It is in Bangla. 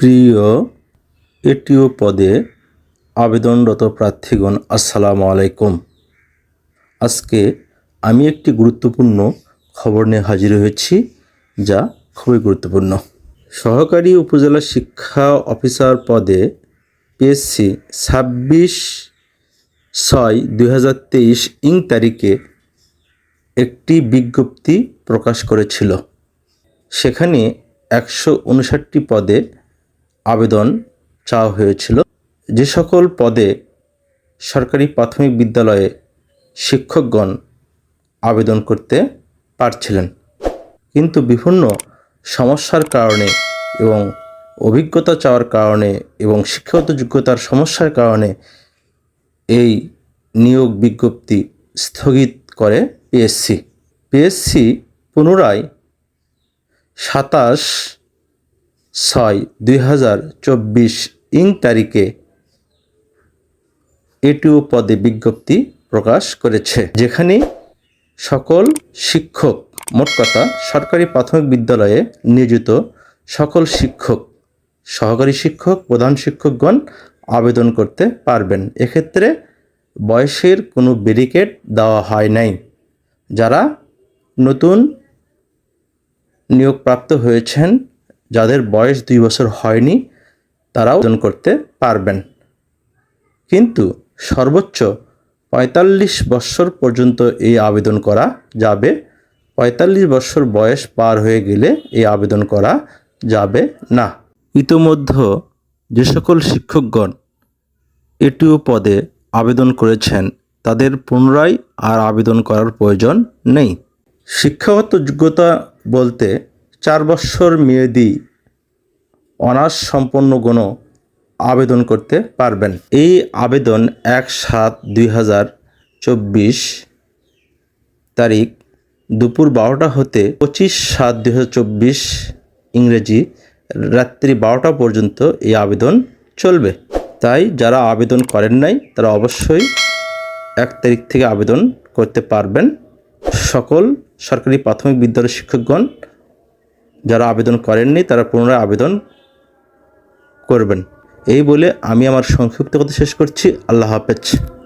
প্রিয় এটিও পদে আবেদনরত প্রার্থীগণ, আসসালামু আলাইকুম। আজকে আমি একটি গুরুত্বপূর্ণ খবর নিয়ে হাজির হয়েছি, যা খুবই গুরুত্বপূর্ণ। সহকারী উপজেলা শিক্ষা অফিসার পদে পিএসসি ছাব্বিশ ছয় দুই ইং তারিখে একটি বিজ্ঞপ্তি প্রকাশ করেছিল। সেখানে একশো উনষাটটি পদে আবেদন চাওয়া হয়েছিল। যে সকল পদে সরকারি প্রাথমিক বিদ্যালয়ে শিক্ষকগণ আবেদন করতে পারছিলেন। কিন্তু বিভিন্ন সমস্যার কারণে এবং অভিজ্ঞতা চাওয়ার কারণে এবং শিক্ষাগত যোগ্যতার সমস্যার কারণে এই নিয়োগ বিজ্ঞপ্তি স্থগিত করে পিএসসি। পিএসসি পুনরায় সাতাশ ছয় দুই হাজার চব্বিশ ইং তারিখে এটিও পদে বিজ্ঞপ্তি প্রকাশ করেছে, যেখানে সকল শিক্ষক, মোট কথা সরকারি প্রাথমিক বিদ্যালয়ে নিয়োজিত সকল শিক্ষক, সহকারী শিক্ষক, প্রধান শিক্ষকগণ আবেদন করতে পারবেন। এক্ষেত্রে বয়সের কোনো ব্যারিকেড দেওয়া হয় নাই। যারা নতুন নিয়োগপ্রাপ্ত হয়েছেন যাদের বয়স দুই বছর হয়নি, তারাও ওজন করতে পারবেন। কিন্তু সর্বোচ্চ পঁয়তাল্লিশ বছর পর্যন্ত এই আবেদন করা যাবে। পঁয়তাল্লিশ বছর বয়স পার হয়ে গেলে এই আবেদন করা যাবে না। ইতোমধ্যে যে সকল শিক্ষকগণ এটিও পদে আবেদন করেছেন, তাদের পুনরায় আর আবেদন করার প্রয়োজন নেই। শিক্ষাগত যোগ্যতা বলতে চার বছর মেয়াদি অনার্স সম্পন্ন কোনো আবেদন করতে পারবেন। এই আবেদন এক সাত দুই হাজার চব্বিশ তারিখ দুপুর বারোটা হতে পঁচিশ সাত দুই হাজার চব্বিশ ইংরেজি রাত্রি বারোটা পর্যন্ত এই আবেদন চলবে। তাই যারা আবেদন করেন নাই, তারা অবশ্যই এক তারিখ থেকে আবেদন করতে পারবেন। সকল সরকারি প্রাথমিক বিদ্যালয়ের শিক্ষকগণ যারা আবেদন করেননি তারা পুনরায় আবেদন করবেন। এই বলে আমি আমার সংক্ষিপ্ত কথা শেষ করছি। আল্লাহ হাফেজ।